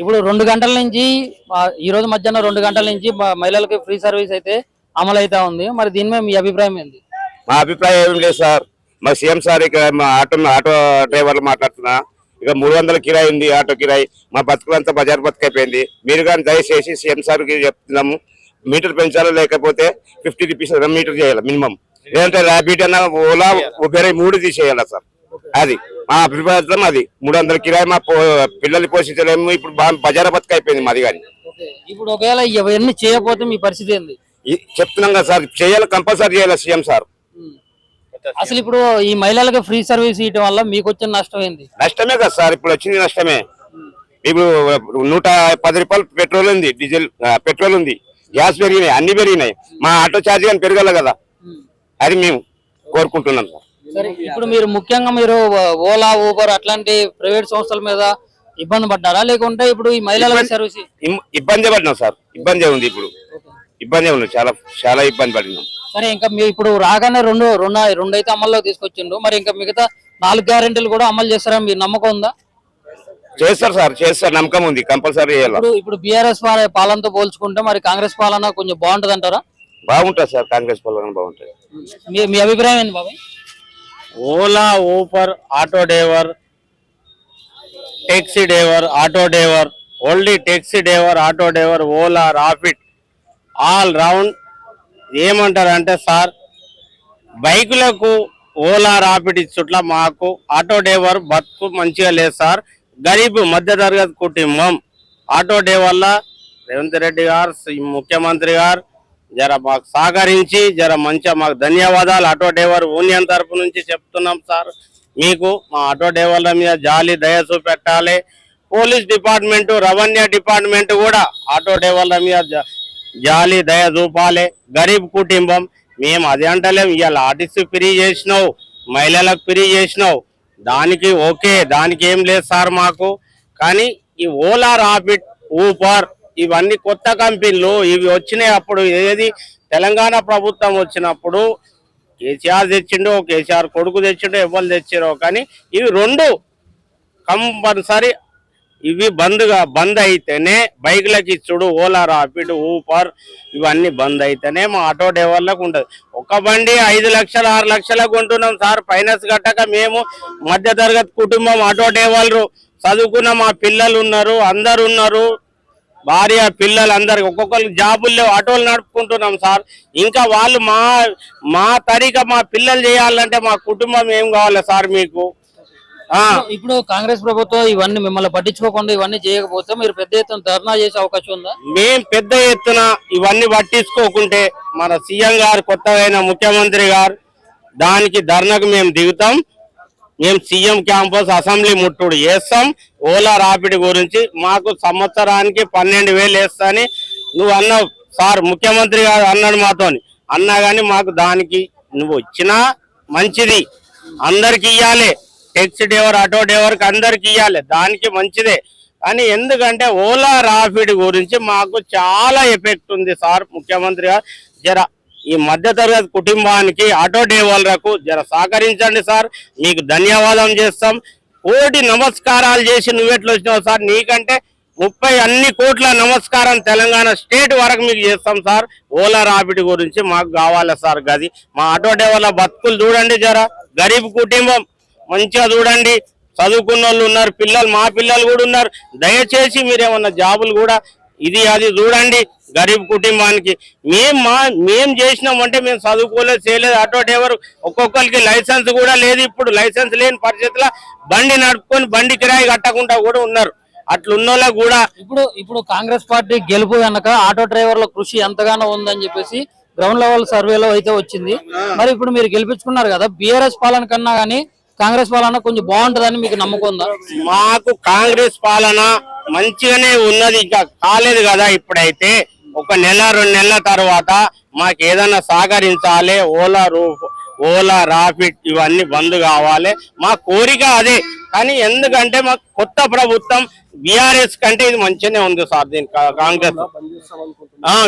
ఇప్పుడు రెండు గంటల నుంచి ఈరోజు ఈ రోజు మధ్యాహ్నం రెండు గంటల నుంచి మహిళలకు ఫ్రీ సర్వీస్ అయితే అమలు అవుతా ఉంది. మరి దీని మీద మీ అభిప్రాయం ఏంది? మా అభిప్రాయం ఏం లేదు సార్. మా సీఎం సార్ ఇక మా ఆటో ఆటో డ్రైవర్లు మాట్లాడుతున్నా. ఇక మూడు వందల కిరాయి ఉంది ఆటో కిరాయి. మా బతుకులంతా బజార్ బతుకైపోయింది. మీరు కానీ దయచేసి సీఎం సార్కి చెప్తున్నాము. మీటర్ పెంచాలో లేకపోతే ఫిఫ్టీ రూపీస్ మీటర్ చేయాలి మినిమం? లేదంటే ర్యాపిడ్ అన్న ఓలా ఉబెర్ మూడు తీసేయాలి సార్? అది. మా అభిప్రాయం అది మూడు వందల కిరాయి మా పో- పిల్లల్ని పోషించలేము. ఇప్పుడు బజార్ బతుకైపోయింది మాది కానీ. ఇప్పుడు ఒకవేళ ఇవన్నీ చేయకపోతే మీ పరిస్థితి ఏంది? చెప్తున్నాం కదా సార్. చేయాలి కంపల్సరీ చేయాలి సీఎం సార్. అసలు ఇప్పుడు ఈ మహిళలకు ఫ్రీ సర్వీస్ ఇవ్వడం వల్ల మీకు వచ్చిన నష్టం ఏంది? నష్టమే కదా సార్. ఇప్పుడు వచ్చింది నష్టమే. ఇప్పుడు నూట పది రూపాయలు పెట్రోల్ ఉంది డీజిల్ పెట్రోల్ ఉంది. గ్యాస్ పెరిగినాయి అన్ని పెరిగినాయి. మా ఆటో ఛార్జ్ కానీ పెరగాలి కదా. అది మేము కోరుకుంటున్నాం సార్. సరే ఇప్పుడు మీరు ముఖ్యంగా మీరు ఓలా ఊబర్ అట్లాంటి ప్రైవేట్ సంస్థల మీద ఇబ్బంది పడ్డారా? లేకుంటే ఇప్పుడు ఈ మహిళల సర్వీస్ ఇబ్బంది పడినాం సార్. ఇబ్బంది ఉంది ఇప్పుడు. ఇబ్బంది ఉంది. చాలా చాలా ఇబ్బంది పడినాం. సరే ఇంకా మీ ఇప్పుడు రాగానే రెండు రెండు రెండు అయితే అమల్లో తీసుకొచ్చిండు. మరి ఇంకా మిగతా నాలుగు గ్యారెంటీలు కూడా అమలు చేస్తారా? మీ నమ్మకం ఉందా? చేస్తారు సార్. చేస్తారు. నమ్మకం ఉంది. కంపల్సరీ ఇప్పుడు ఇప్పుడు బీఆర్ఎస్ పాలనతో పోల్చుకుంటే మరి కాంగ్రెస్ పాలన కొంచెం బాగుంటది అంటారా బాగుంటుంది సార్. కాంగ్రెస్ పాలన బాగుంటుంది. మీ మీ అభిప్రాయం ఏంది బాబాయ్? Ola Uber auto driver taxi driver auto driver only taxi driver auto driver Ola Rapido all round. ఏమంటారు అంటే సార్ బైకులకు ఓలా రాపిడ్ ఇచ్చుట్ల మాకు ఆటో డ్రైవర్ బతుకు మంచిగా లేదు సార్. గరీబ్ మధ్యతరగతి కుటుంబం. ఆటో డ్రైవర్ల రేవంత్ రెడ్డి గారు ముఖ్యమంత్రి గారు జర మాకు సహకరించి జర మంచిగా మాకు ధన్యవాదాలు. ఆటో డ్రైవర్ యూనియన్ తరపు నుంచి చెప్తున్నాం సార్. మీకు మా ఆటో డ్రైవర్ల మీద జాలి దయ చూపెట్టాలి. పోలీస్ డిపార్ట్మెంటు రెవెన్యూ డిపార్ట్మెంట్ కూడా ఆటో డ్రైవర్ల మీద జాలి దయ చూపాలి. గరీబ్ కుటుంబం మేము అది అంటలేం. ఇవాళ ఆర్టీసీ ఫ్రీ చేసినావు మహిళలకు ఫ్రీ చేసినావు. దానికి ఓకే దానికి ఏం లేదు సార్ మాకు. కానీ ఈ ఓలా రాపిడ్ ఊపర్ ఇవన్నీ కొత్త కంపెనీలు. ఇవి వచ్చినాయి అప్పుడు ఏది? తెలంగాణ ప్రభుత్వం వచ్చినప్పుడు కేసీఆర్ తెచ్చిండు కేసీఆర్ కొడుకు తెచ్చిండు ఎవరు తెచ్చారో కానీ ఇవి రెండు కంపల్సరీ ఇవి బంద్గా బంద్ అయితేనే బైక్లకి ఇచ్చుడు ఓలా రాపిడ్ ఊపర్ ఇవన్నీ బంద్ అయితేనే మా ఆటో డ్రైవర్లకు ఉండదు. ఒక బండి ఐదు లక్షలు ఆరు లక్షలకు ఉంటున్నాం సార్ ఫైనాన్స్ కట్టక మేము మధ్యతరగతి కుటుంబం ఆటో డ్రైవర్లు చదువుకున్న మా పిల్లలు ఉన్నారు అందరు ఉన్నారు. భార్య పిల్లలు అందరికి ఒక్కొక్కరికి జాబులు లేవు ఆటోలు నడుపుకుంటున్నాం సార్. ఇంకా వాళ్ళు మా మా తరిక మా పిల్లలు చేయాలంటే మా కుటుంబం ఏం కావాలి సార్ మీకు? ఇప్పుడు కాంగ్రెస్ ప్రభుత్వం ఇవన్నీ మిమ్మల్ని పట్టించుకోకుండా ఇవన్నీ చేయకపోతే మీరు పెద్ద ఎత్తున ధర్నా చేసే అవకాశం ఉందా? మేం పెద్ద ఎత్తున ఇవన్నీ పట్టించుకోకుంటే మన సీఎం గారు కొత్తగా ముఖ్యమంత్రి గారు దానికి ధర్నకు మేము దిగుతాం. మేము సీఎం క్యాంపస్ అసెంబ్లీ ముట్టుడు. చేస్తాం ఓలా రాపిడ్ గురించి. మాకు సంవత్సరానికి పన్నెండు వేలు వేస్తాని నువ్వు అన్నావు. సార్ ముఖ్యమంత్రి గారు అన్నాడు మాతోని. అన్నా కానీ మాకు దానికి నువ్వు వచ్చినా మంచిది. అందరికి ఇవ్వాలి టెక్సీ డ్రైవర్ ఆటో డ్రైవర్కి అందరికి ఇవ్వాలి దానికి మంచిదే. కానీ ఎందుకంటే ఓలా రాపిడ్ గురించి మాకు చాలా ఎఫెక్ట్ ఉంది సార్ ముఖ్యమంత్రి గారు. జర ఈ మధ్యతరగతి కుటుంబానికి ఆటో డ్రైవర్లకు జర సహకరించండి సార్. మీకు ధన్యవాదం చేస్తాం. కోటి నమస్కారాలు చేసి నువ్వెట్లు వచ్చినావు సార్? నీకంటే ముప్పై అన్ని కోట్ల నమస్కారం తెలంగాణ స్టేట్ వరకు మీకు చేస్తాం సార్. ఓలా రాపిడి గురించి మాకు కావాలి సార్ గది. మా ఆటో డ్రైవర్ల బతుకులు చూడండి జర. గరీబ్ కుటుంబం మంచిగా చూడండి. చదువుకున్న వాళ్ళు ఉన్నారు పిల్లలు మా పిల్లలు కూడా ఉన్నారు. దయచేసి మీరేమన్నా జాబులు కూడా ఇది అది చూడండి. గరీబ్ కుటుంబానికి మేం మా మేం చేసినామంటే మేము చదువుకోలేదు చేయలేదు. ఆటో డ్రైవర్ ఒక్కొక్కరికి లైసెన్స్ కూడా లేదు ఇప్పుడు. లైసెన్స్ లేని పరిస్థితిలో బండి నడుపుకొని బండి కిరాయి కట్టకుండా కూడా ఉన్నారు. అట్లున్న కూడా ఇప్పుడు ఇప్పుడు కాంగ్రెస్ పార్టీ గెలుపు వెనక ఆటో డ్రైవర్ల కృషి ఎంతగానో ఉందని చెప్పేసి గ్రౌండ్ లెవెల్ సర్వేలో అయితే వచ్చింది. మరి ఇప్పుడు మీరు గెలిపించుకున్నారు కదా బీఆర్ఎస్ పాలన కన్నా గానీ కాంగ్రెస్ పాలన కొంచెం బాగుంటదని మీకు నమ్మకం ఉందా? మాకు కాంగ్రెస్ పాలన మంచిగానే ఉన్నది. ఇంకా కాలేదు కదా ఇప్పుడైతే. ఒక నెల రెండు నెలల తర్వాత మాకు ఏదైనా సహకరించాలి ఓలా రూఫ్ ఓలా రాపిడ్ ఇవన్నీ బంద్ కావాలి. మా కోరిక అదే. కానీ ఎందుకంటే మాకు కొత్త ప్రభుత్వం బీఆర్ఎస్ కంటే ఇది మంచిగానే ఉంది సార్ దీని కాంగ్రెస్.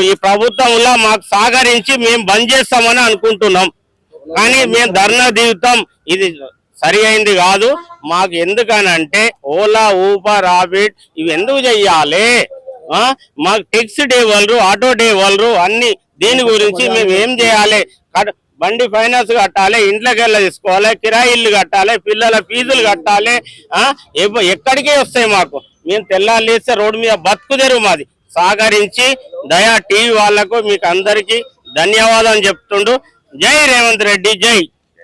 ఈ ప్రభుత్వంలో మాకు సహకరించి మేము బంద్ చేస్తామని అనుకుంటున్నాం. కానీ మేము ధర్నా దిగుతాం ఇది సరి అయింది కాదు. మాకు ఎందుకనంటే ఓలా ఊబర్ రాబిట్ ఇవి ఎందుకు చెయ్యాలి? మాకు టెక్స్ డే వాళ్ళు ఆటో డే వాళ్ళు అన్ని దీని గురించి మేము ఏం చేయాలి? బండి ఫైనాన్స్ కట్టాలి ఇంట్లోకి వెళ్ళి తీసుకోవాలి కిరాయిల్లు కట్టాలి పిల్లల ఫీజులు కట్టాలి ఎక్కడికే వస్తాయి మాకు? మేము తెల్లారు రోడ్డు మీద బతుకు తెరువు మాది. సహకరించి దయా టీవీ వాళ్ళకు మీకు అందరికీ ధన్యవాదాలు చెప్తుండు. జై రేవంత్ రెడ్డి జై!